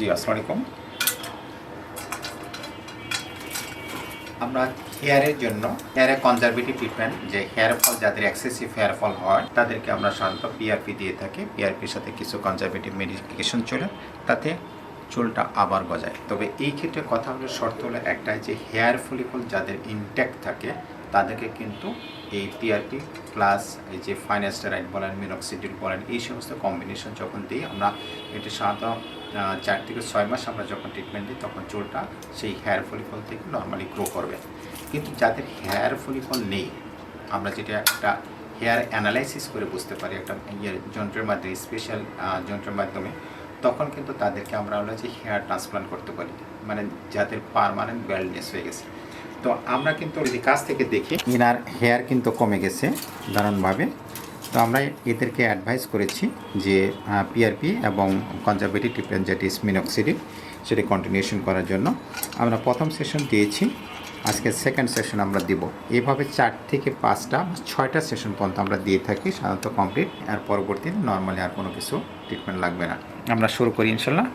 জি আসসালামু আলাইকুম আমরা হেয়ারের জন্য হেয়ারে কনজারভেটিভ ট্রিটমেন্ট যে হেয়ার ফল, যাদের এক্সেসিভ হেয়ার ফল হয়, তাদেরকে আমরা সাধারণত পিআরপি দিয়ে থাকি। পিআরপির সাথে কিছু কনজারভেটিভ মেডিকেশন চলে, তাতে চুলটা আবার গজায়। তবে এই ক্ষেত্রে কথা হলো, শর্ত হলো একটাই যে হেয়ার ফলিকল যাদের ইনট্যাক্ট থাকে, তাদেরকে কিন্তু এই পিআরপি প্লাস এই যে ফাইনাস্টারাইড বলেন মিনক্সিডিল বলেন, এই সমস্ত কম্বিনেশন যখন দিই, আমরা এটি সাধারণত চার থেকে ছয় মাস আমরা যখন ট্রিটমেন্ট দিই, তখন চুলটা সেই হেয়ার ফলিকল থেকে নর্মালি গ্রো করবে। কিন্তু যাদের হেয়ার ফলিকল নেই, আমরা যেটা একটা হেয়ার অ্যানালাইসিস করে বুঝতে পারি, একটা ইয়ের যন্ত্রের মাধ্যমে স্পেশাল যন্ত্রের মাধ্যমে, তখন কিন্তু তাদেরকে আমরা হলো যে হেয়ার ট্রান্সপ্লান্ট করতে পারি। মানে যাদের পারমানেন্ট ব্যালনেস হয়ে গেছে। তো আমরা কিন্তু যদি কাছ থেকে দেখি ইনার হেয়ার কিন্তু কমে গেছে দারুণভাবে। তো আমরা এদেরকে অ্যাডভাইস করেছি যে পিআরপি এবং কনজারভেটিভ ট্রিটমেন্ট যেটি স্মিনক্সিডিক সেটি কন্টিনিউশন করার জন্য। আমরা প্রথম সেশন দিয়েছি, আজকে সেকেন্ড সেশন আমরা দিব। এভাবে চার থেকে পাঁচটা ছয়টা সেশন পর্যন্ত আমরা দিয়ে থাকি, সাধারণত কমপ্লিট আর পরবর্তীতে নর্মালি আর কোনো কিছু ট্রিটমেন্ট লাগবে না। আমরা শুরু করি ইনশাল্লাহ।